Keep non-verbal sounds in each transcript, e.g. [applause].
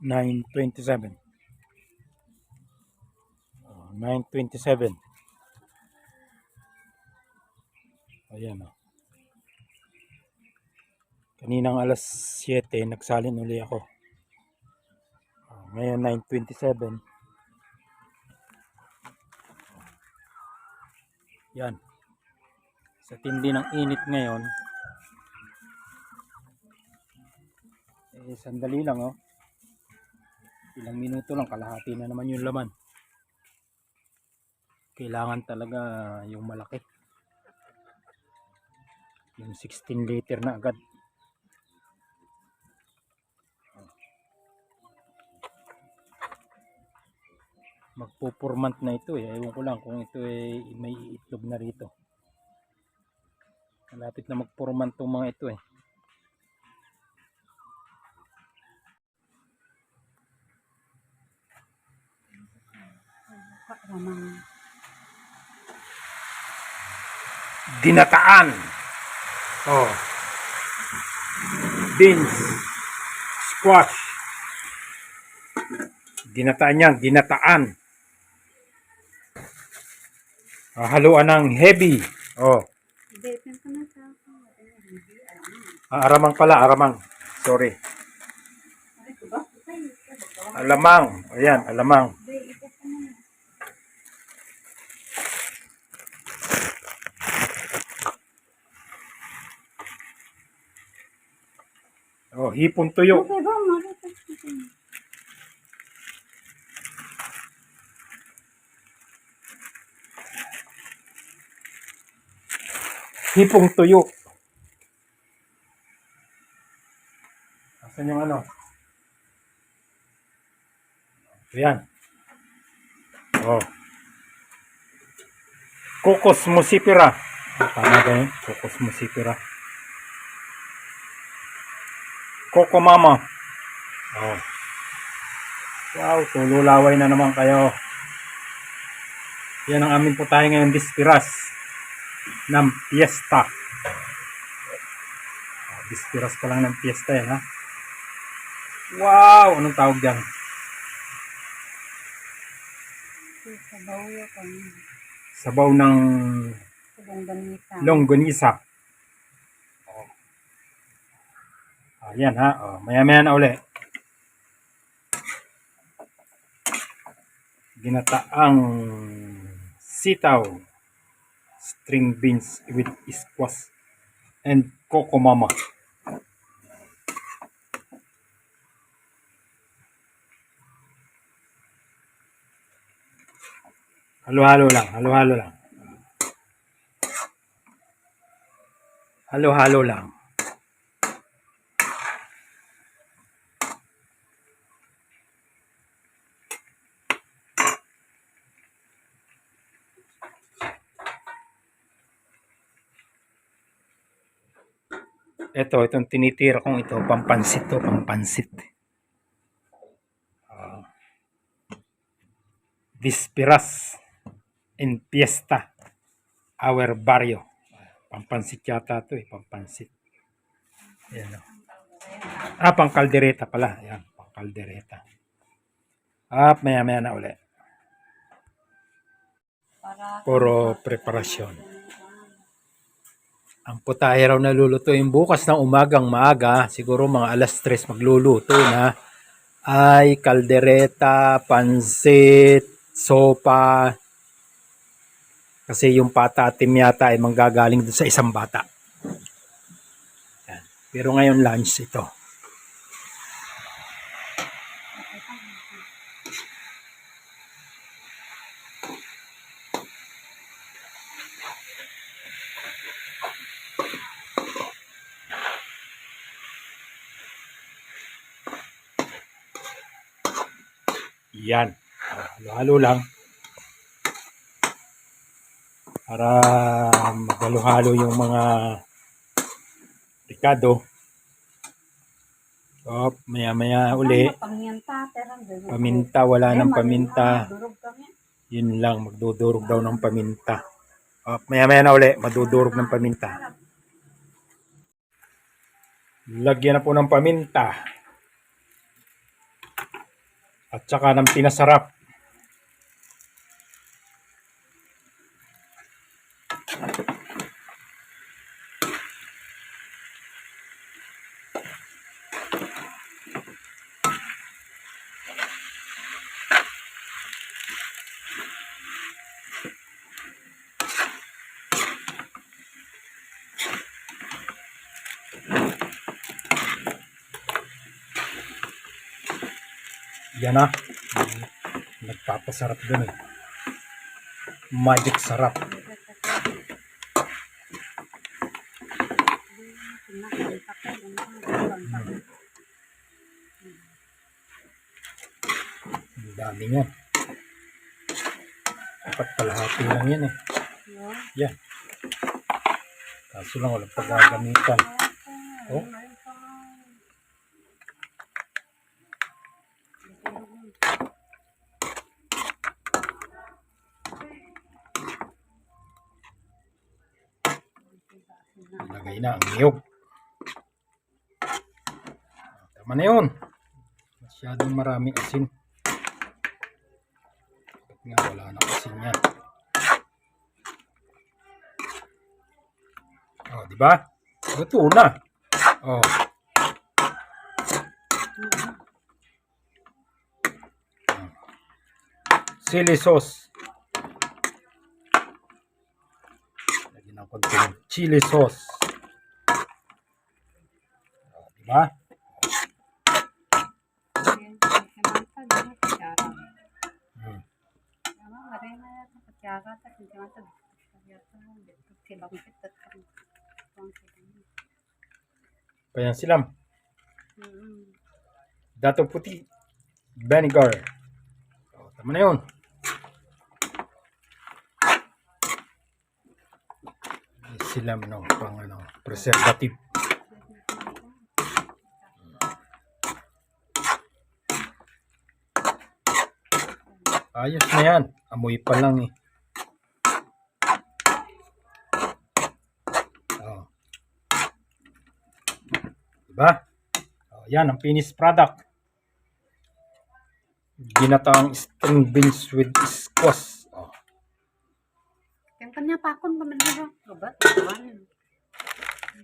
9.27. Oh, 9.27. Ayan o. Kaninang alas 7, nagsalin uli ako. Oh, ngayon 9.27. Yan. Sa tindi ng init ngayon, eh, sandali lang oh. Ilang minuto lang, kalahati na naman yung laman. Kailangan talaga yung malaki. Yung 16 liter na agad. Magpupurmant na ito eh. Ewan ko lang kung ito ay may itlog na rito. Malapit na magpurmant tong mga ito eh. Ramang Dinataan. Oh. Beans. Squash. Dinataan yan. Dinataan. Ah, haluan ng heavy. Oh. Ah, aramang pala. Aramang. Sorry. Alamang. Ayan. Alamang. Oh, hipon tuyo. Hipong tuyo. Asan yung ano? Ayan. Oh. Kokos musipira. Tama ba yun? Kokos musipira. Coco Mama. Oh. Wow, tululaway na naman kayo. Yan ang amin po tayo ngayon dispiras ng piyesta. Ah, Dispiras pa lang ng piyesta yan ha. Wow! Anong tawag dyan? Sa bawyo ko. Sabaw ng Sa bangbanita. longganisa. Oh. Ayan ha. Oh, maya maya na uli. Ginataang sitaw. String beans with squash and coco mama. Halo-halo lang, halo-halo lang. Halo-halo lang. Ito, itong tinitira kong ito, pampansit to, pampansit. Ah. Dispiras in Fiesta, our barrio. Pampansit yata to eh, pampansit. Ayan o. Ah, pang kaldereta pala. Ayan, pang kaldereta. Ah, maya maya na uli. Para Puro preparasyon. Ang putahe raw nalulutuin bukas ng umagang maaga, siguro mga alas 3 magluluto na, ay kaldereta, pansit, sopa, kasi yung patatim yata ay manggagaling dun sa isang bata. Yan. Pero ngayon lunch ito. Yan. Halo-halo lang. Para maghalo-halo yung mga ricado. Oh, maya-maya uli. Paminta, wala Ay, ng mali- paminta. Yun lang, magdudurog daw ng paminta. Oh, maya-maya na uli, madudurog ng paminta. Lagyan na po ng paminta. At saka ng pinasarap. Yan na. Nagpapasarap dun eh. Magic sarap. Ang dami niyan. Dapat kalahati lang yan eh. Yan. Kaso lang walang paggagamitan. Oh. Ilagay na ang niyog. Tama na yun. Masyadong maraming asin. Bakit nga wala na asin yan. Oh, di ba? Luto na. Oh. Chili sauce. Lagyan ng konting chili sauce. Oh, di ba? Hmm. Kaya silam. Dato puti. Vinegar. Oh, tama na yun. Silam no, pang ano, preservative. Ayos na yan. Amoy pa lang eh. Oh. Diba? Oh, yan ang finished product. Ginataang string beans with squash. Kan kanya pakon pa man ba? Gabat, kawan.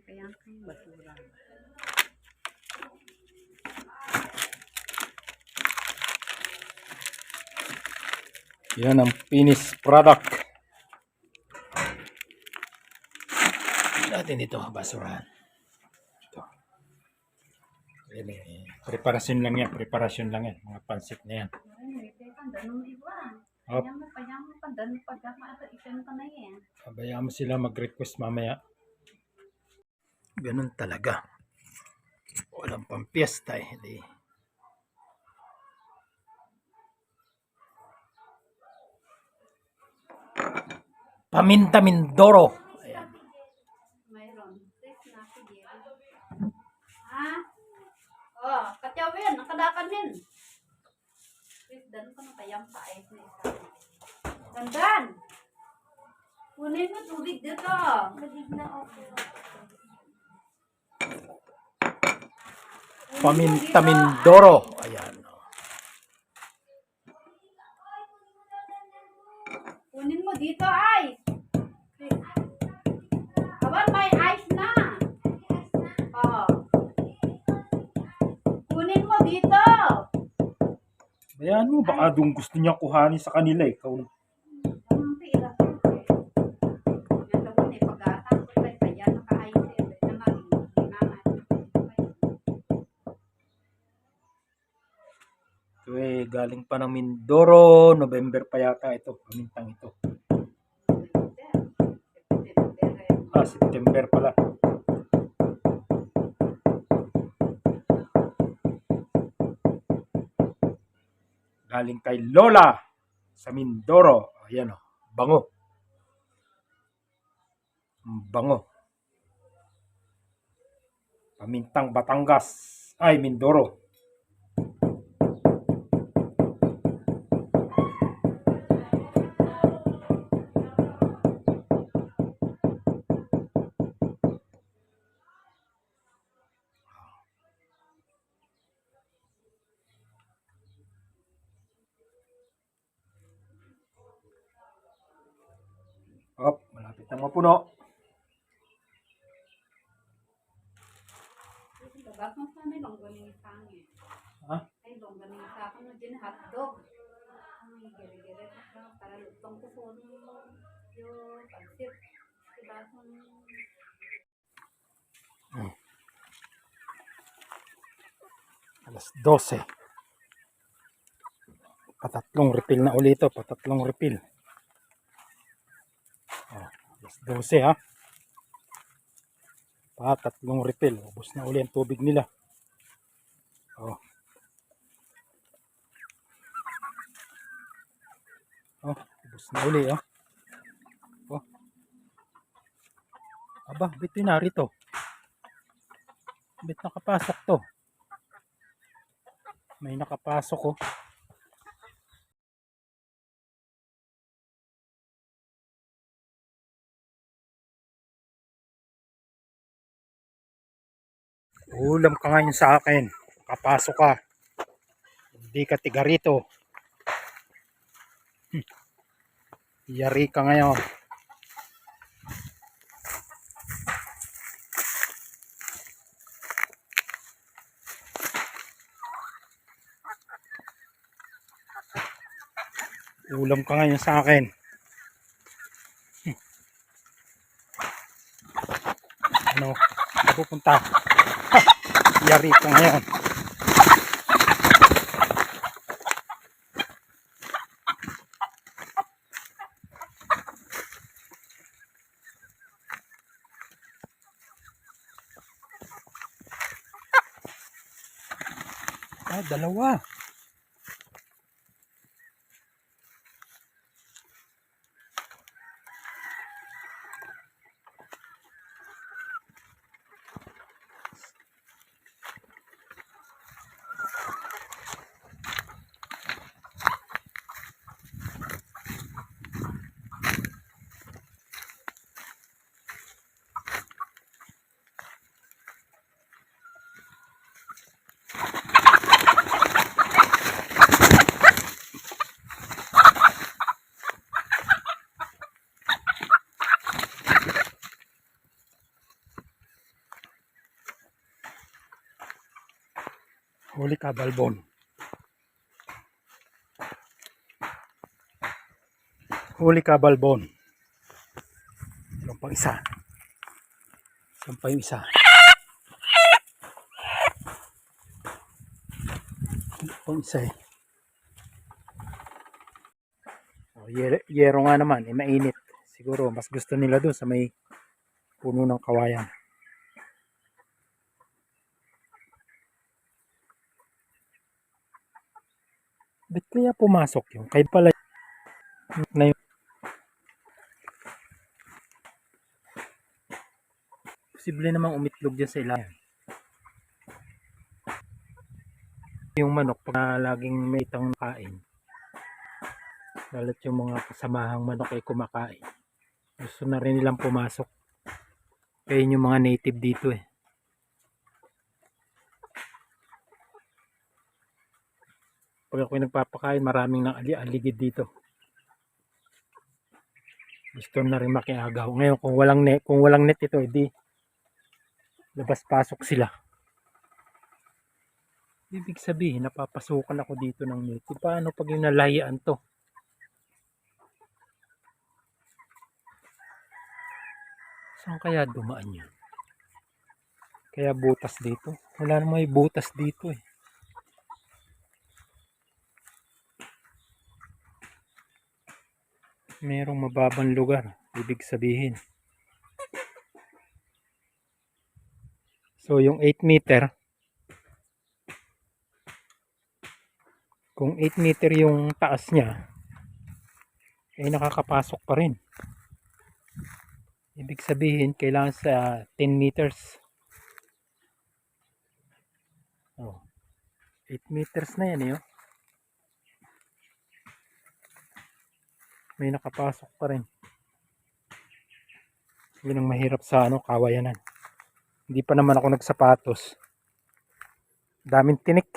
Kaya ang basura. Yan ang finished product. Natin ito, basurahan. Ito. Eh, preparasyon lang yan, preparasyon lang yan. Mga pansit na yan. Ay, teka, danong iba. Up. Kaya mo pa yan mo pa danong pagkama at isan pa na yan. Pabayaan mo sila mag-request mamaya. Ganun talaga. Walang pampiesta eh. Di. Paminta Mindoro. Ayan. Mayroon. Ha? Oh, katyawin, nakadakanin. Please, dan ko na kayang paayos na isa. Dandan! Kunin mo tubig dito. Tubig na okay. Paminta Mindoro. Ayan. Kunin mo dito, ice. Awan, may ice na. Oo. Kunin mo dito. Bayaan mo, baka doon gusto niya kuhanin sa kanila eh. Ikaw. Na. Ito eh, galing pa ng Mindoro. November pa yata ito. Pamintang ito. Ah, September pala. Galing kay Lola sa Mindoro. Ayan o, bango. Ang Bango. Pamintang Batangas. Ay, Mindoro. Kapit ng mapuno. Dapat mo sana lang galing sa akin. Ha? Ay, long galing sa akin na din hotdog. Ay, gere-gere ka para lutong ko po yung pansit. Diba kung Alas 12. Patatlong refill na uli ito. Patatlong refill. Oh, alas 12 ha. Patatlong refill. Ubus na uli ang tubig nila. Oh. Oh, ubus na uli oh. Oh. Aba, bit na rito. Bit nakapasok to. May nakapasok oh. Ulam ka ngayon sa akin. Kapasok ka. Hindi ka tiga rito. Hmm. Yari ka ngayon. Ulam ka ngayon sa akin. Hmm. Ano? Pupunta? [laughs] Yari ka ngayon. Ah, dalawa. Huli ka, Balbon. Huli Balbon. Ilang pang isa. Yung isa. Ilang pang isa eh. Oh, yero, yero nga naman, eh, mainit. Siguro, mas gusto nila doon sa may puno ng kawayan. Ba't kaya pumasok yun? Kaya pala na yun. Posible namang umitlog dyan sa ilalim. Yung manok, pag laging may itang kain, lalo't yung mga kasamahang manok ay kumakain. Gusto na rin nilang pumasok. Kaya yun yung mga native dito eh. Pag ako nagpapakain, maraming nang ali aligid dito. Gusto na rin makiagaw. Ngayon, kung walang net, kung walang net ito, edi labas-pasok sila. Ibig sabihin, napapasukan ako dito ng net. Paano pag yung nalayaan to? Saan kaya dumaan yan? Kaya butas dito? Wala namang butas dito eh. Merong mababang lugar ibig sabihin. So yung 8 meter kung 8 meter yung taas niya ay nakakapasok pa rin. Ibig sabihin kailangan sa 10 meters. Oh. 8 meters na yan eh oh. May nakapasok pa rin. Yun ang mahirap sa ano, kawayanan. Hindi pa naman ako nagsapatos. Daming tinik.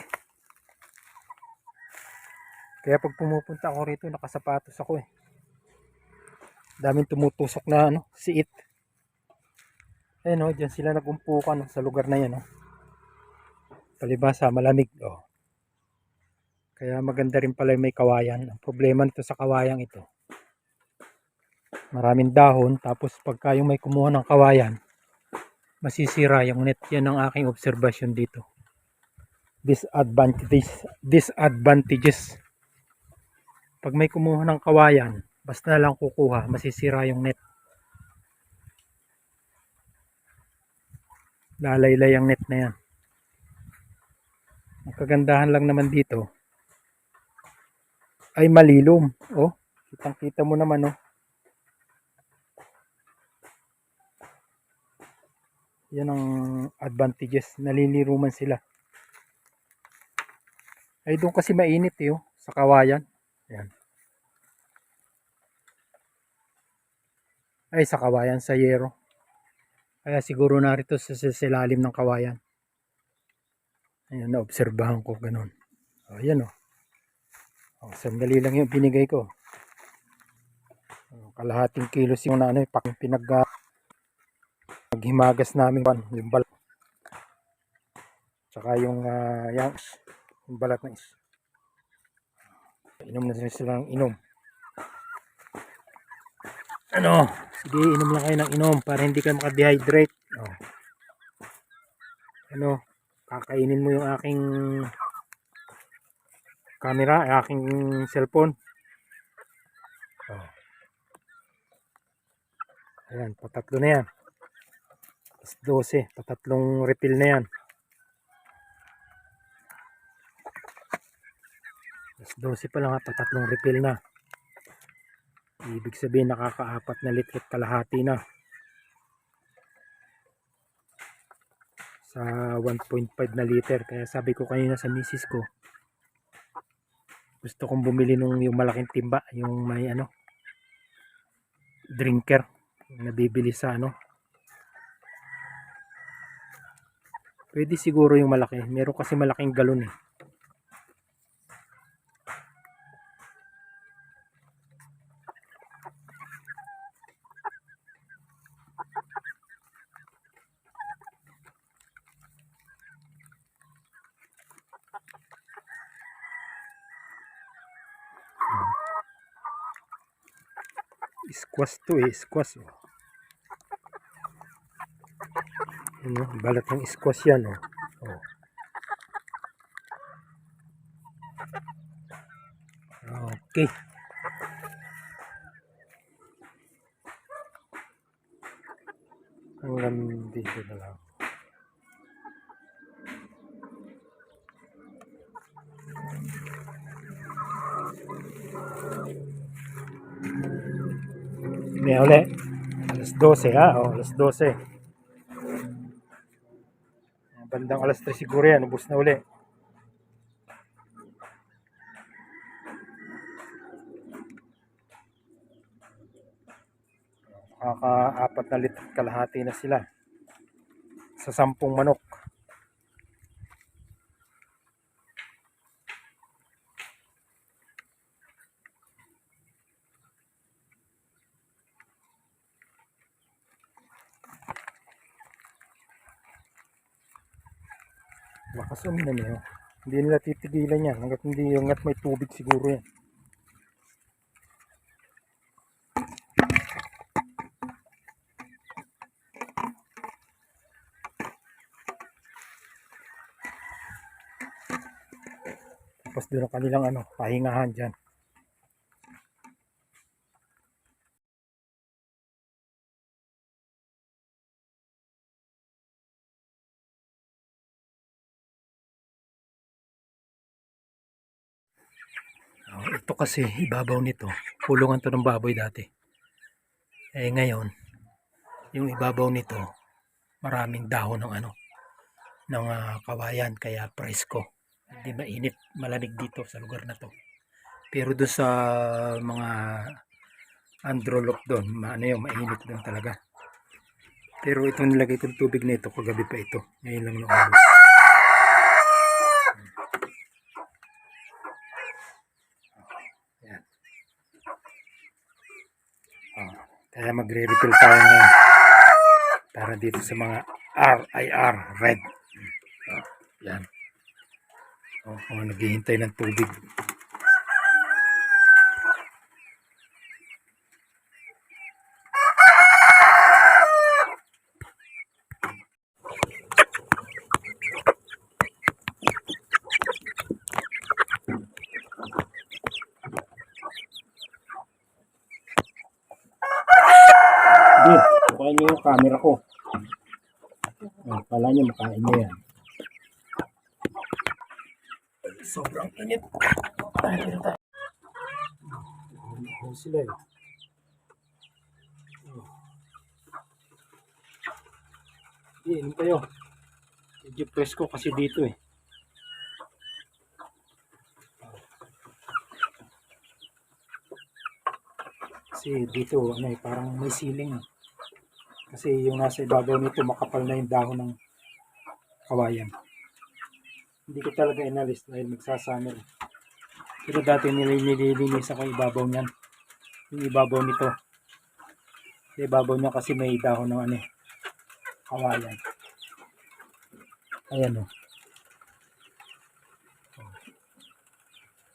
Kaya pag pumupunta ako rito, nakasapatos ako eh. Daming tumutusok na ano, siit. Ayun oh, dyan sila nagumpukan oh, sa lugar na yan oh. Palibasa, malamig oh. Kaya maganda rin pala may kawayan. Ang problema nito sa kawayang ito. Maraming dahon, tapos pagka yung may kumuha ng kawayan, masisira yung net. Yan ang aking obserbasyon dito. Disadvantages. Disadvantages. Pag may kumuha ng kawayan, basta lang kukuha, masisira yung net. Lalaylay ang net na yan. Ang kagandahan lang naman dito ay malilom. Oh, kitang kita mo naman oh. Yan ang advantages. Naliliruman sila. Ay doon kasi mainit eh oh, sa kawayan. Yan. Ay sa kawayan sa yero. Kaya siguro narito sa, silalim ng kawayan. Ayan, naobserbahan ko ganun. O, yan o. O, sandali lang yung binigay ko. Kalahating kilos yung ano, eh, pak- pinag paghimagas namin yung balat. Tsaka yung, ah, yung, yung balat ng is. Inom na sila ng inom. Ano? Sige, inom lang kayo ng inom para hindi kayo makadehydrate. Oh. Ano? Kakainin mo yung aking camera, aking cellphone. Oh. Ayan, patatlo na yan. Tapos 12, patatlong refill na yan. Tapos 12 pa lang ha, patatlong refill na. Ibig sabihin nakakaapat na litro at kalahati na. Sa 1.5 na liter. Kaya sabi ko kanina sa misis ko, gusto kong bumili nung yung malaking timba, yung may ano, drinker. Nabibili sa ano. Pwede siguro yung malaki. Meron kasi malaking galon eh. Squash to eh, squash oh. Ano, balat ng squash yan oh. oh. Okay. Hanggang dito na lang. May uli. Alas 12 ha. O, alas 12. Bandang alas 3 siguro yan. Ubus na uli. Kaka-apat na litro at kalahati na sila. Sa sampung manok. Lakas uminom eh. oh. Hindi nila titigilan yan. Hanggat hindi, hanggat may tubig siguro yan. Tapos doon ang kanilang ano, pahingahan dyan. Kasi ibabaw nito. Pulungan to ng baboy dati. Eh ngayon, yung ibabaw nito, maraming dahon ng ano, ng ah, kawayan kaya presko. Hindi mainit, malamig dito sa lugar na to. Pero doon sa mga androlok doon, ano yun, mainit doon talaga. Pero ito nilagay kong tubig na ito, kagabi pa ito. Ngayon lang naubos. Yan. Ah. Kaya magre-refill tayo ngayon. Para dito sa mga RIR red. Oh, yan. Oh, oh, naghihintay ng tubig. Kukain niyo yung camera ko. Oh, kala niyo makain niyo yan. Sobrang init. Ano sila eh. Oh. Hindi, inom kayo. Medyo presko kasi dito eh. Kasi dito, ano eh, parang may ceiling. eh. Kasi yung nasa ibabaw nito, makapal na yung dahon ng kawayan. Hindi ko talaga inalis dahil magsasummer. eh. Pero dati nil- nililinis ako ibabaw niyan. Yung ibabaw nito. Yung ibabaw niya kasi may dahon ng ano eh, kawayan. Ayan o.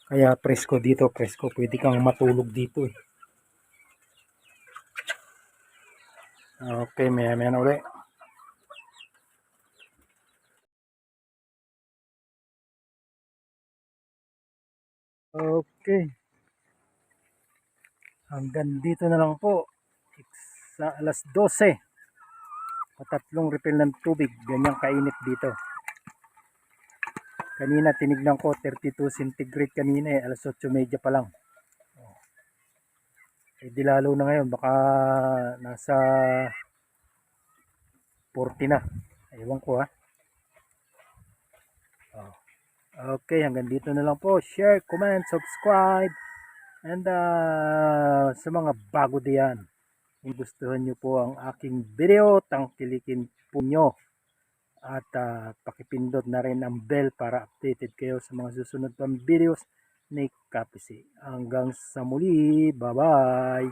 Kaya presko dito, presko. Pwede kang matulog dito eh. Okay, na ulit. Okay. Hanggang dito na lang po. Sa alas 12. Patatlong refill ng tubig. Ganyang kainit dito. Kanina tinignan ko 32 centigrade kanina eh. Alas 8.30 pa lang. Eh di lalo na ngayon. Baka nasa 40 na. Ewan ko ha. Oh. Okay, hanggang dito na lang po. Share, comment, subscribe. And uh, sa mga bago diyan, kung gustuhan nyo po ang aking video, tangkilikin po nyo. At uh, pakipindot na rin ang bell para updated kayo sa mga susunod pang videos ni Kapisi. Hanggang sa muli, bye-bye!